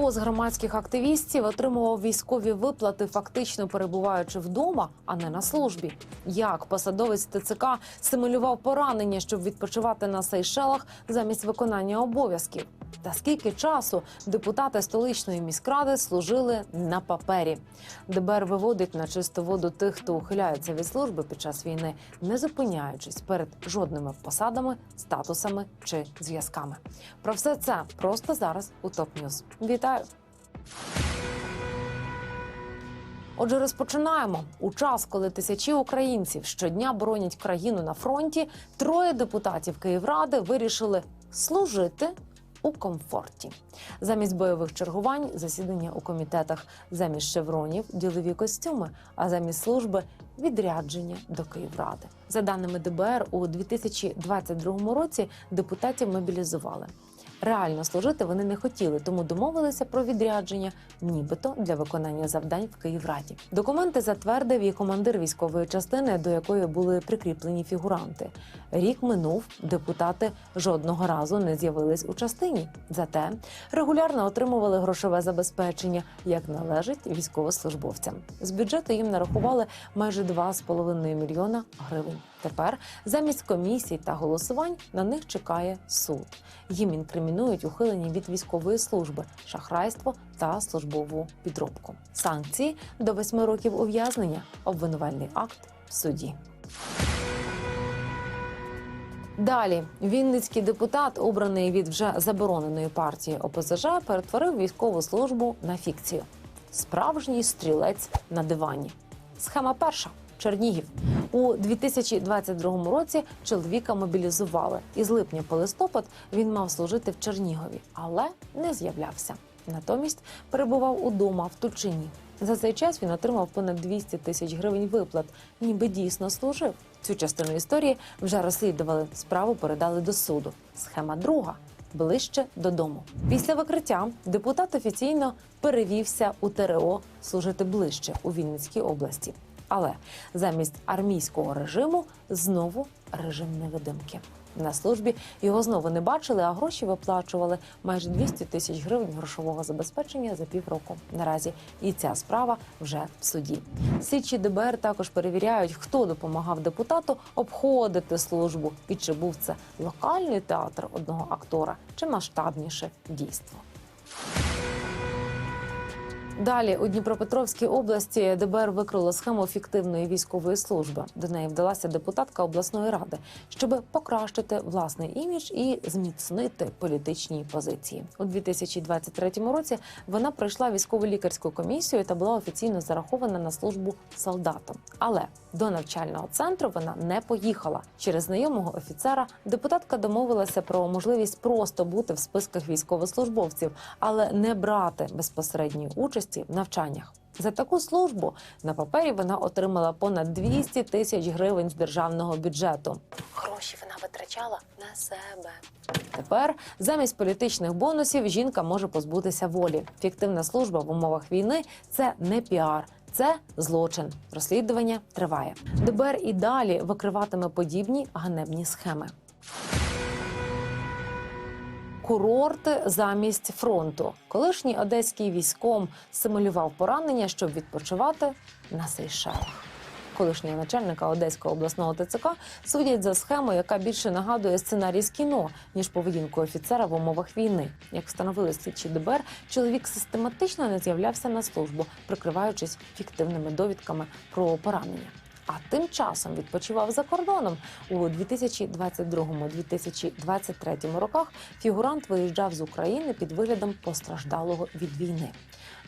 Хто з громадських активістів отримував військові виплати, фактично перебуваючи вдома, а не на службі? Як посадовець ТЦК симулював поранення, щоб відпочивати на Сейшелах замість виконання обов'язків? Та скільки часу депутати столичної міськради служили на папері? ДБР виводить на чисту воду тих, хто ухиляється від служби під час війни, не зупиняючись перед жодними посадами, статусами чи зв'язками. Про все це просто зараз у ТОП Ньюз. Вітаю! Отже, розпочинаємо у час, коли тисячі українців щодня боронять країну на фронті. Троє депутатів Київради вирішили служити у комфорті. Замість бойових чергувань засідання у комітетах, замість шевронів ділові костюми, а замість служби відрядження до Київради. За даними ДБР, у 2022 році депутатів мобілізували. Реально служити вони не хотіли, тому домовилися про відрядження, нібито для виконання завдань в Київраді. Документи затвердив і командир військової частини, до якої були прикріплені фігуранти. Рік минув, депутати жодного разу не з'явились у частині. Зате регулярно отримували грошове забезпечення, як належить військовослужбовцям. З бюджету їм нарахували майже 2,5 мільйона гривень. Тепер замість комісій та голосувань на них чекає суд. Їм інкримінують ухилення від військової служби, шахрайство та службову підробку. Санкції до восьми років ув'язнення, обвинувальний акт в суді. Далі Вінницький депутат, обраний від вже забороненої партії ОПЗЖ, перетворив військову службу на фікцію. Справжній стрілець на дивані. Схема перша. Чернігів у 2022 році чоловіка мобілізували. І з липня по листопад він мав служити в Чернігові, але не з'являвся. Натомість перебував удома в Тучині. За цей час він отримав понад 200 тисяч гривень виплат, ніби дійсно служив. Цю частину історії вже розслідували. Справу передали до суду. Схема друга ближче додому. Після викриття депутат офіційно перевівся у ТРО служити ближче у Вінницькій області. Але замість армійського режиму знову режим невидимки. На службі його знову не бачили, а гроші виплачували майже 200 тисяч гривень грошового забезпечення за півроку. Наразі і ця справа вже в суді. Слідчі ДБР також перевіряють, хто допомагав депутату обходити службу і чи був це локальний театр одного актора, чи масштабніше дійство. Далі у Дніпропетровській області ДБР викрило схему фіктивної військової служби. До неї вдалася депутатка обласної ради, щоб покращити власний імідж і зміцнити політичні позиції. У 2023 році вона пройшла військово-лікарську комісію та була офіційно зарахована на службу солдатом. Але до навчального центру вона не поїхала. Через знайомого офіцера депутатка домовилася про можливість просто бути в списках військовослужбовців, але не брати безпосередньої участі в навчаннях. За таку службу на папері вона отримала понад 200 тисяч гривень з державного бюджету. Гроші вона витрачала на себе. Тепер замість політичних бонусів жінка може позбутися волі. Фіктивна служба в умовах війни це не піар. Це злочин. Розслідування триває. ДБР і далі викриватиме подібні ганебні схеми. Курорти замість фронту. Колишній одеський військом симулював поранення, щоб відпочивати на Сейшелах. Колишнього начальника Одеського обласного ТЦК судять за схему, яка більше нагадує сценарій з кіно ніж поведінку офіцера в умовах війни. Як встановили слідчі ДБР, чоловік систематично не з'являвся на службу, прикриваючись фіктивними довідками про поранення. А тим часом відпочивав за кордоном у 2022-2023 роках. Фігурант виїжджав з України під виглядом постраждалого від війни.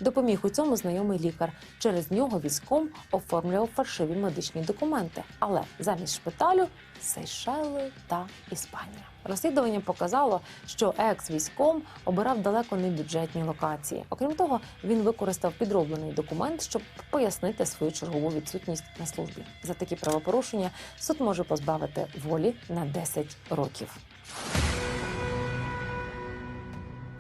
Допоміг у цьому знайомий лікар. Через нього військом оформлював фальшиві медичні документи. Але замість шпиталю Сейшели та Іспанія. Розслідування показало, що екс-військом обирав далеко не бюджетні локації. Окрім того, він використав підроблений документ, щоб пояснити свою чергову відсутність на службі. За такі правопорушення суд може позбавити волі на 10 років.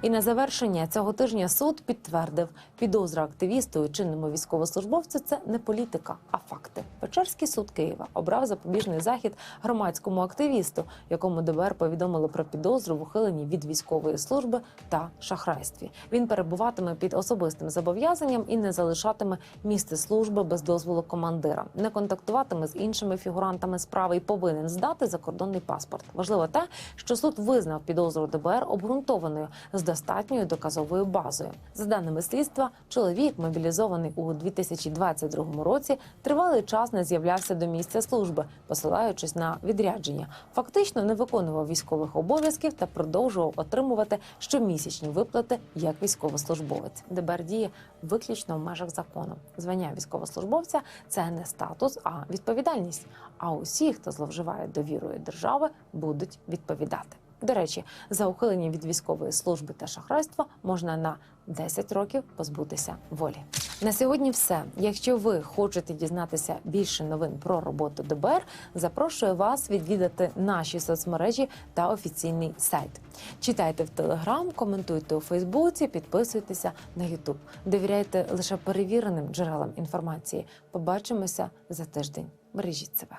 І на завершення цього тижня суд підтвердив підозра активісту і чинному військовослужбовцю це не політика, а факти. Печерський суд Києва обрав запобіжний захід громадському активісту, якому ДБР повідомило про підозру в ухиленні від військової служби та шахрайстві. Він перебуватиме під особистим зобов'язанням і не залишатиме місце служби без дозволу командира, не контактуватиме з іншими фігурантами справи і повинен здати закордонний паспорт. Важливо те, що суд визнав підозру ДБР обґрунтованою з достатньою доказовою базою. За даними слідства, чоловік, мобілізований у 2022 році, тривалий час не з'являвся до місця служби, посилаючись на відрядження. Фактично не виконував військових обов'язків та продовжував отримувати щомісячні виплати як військовослужбовець. ДБР діє виключно в межах закону. Звання військовослужбовця це не статус, а відповідальність. А усі, хто зловживає довірою держави, будуть відповідати. До речі, за ухилення від військової служби та шахрайства можна на 10 років позбутися волі. На сьогодні все. Якщо ви хочете дізнатися більше новин про роботу ДБР, запрошую вас відвідати наші соцмережі та офіційний сайт. Читайте в Телеграм, коментуйте у Фейсбуці, підписуйтеся на Ютуб. Довіряйте лише перевіреним джерелам інформації. Побачимося за тиждень. Бережіть себе.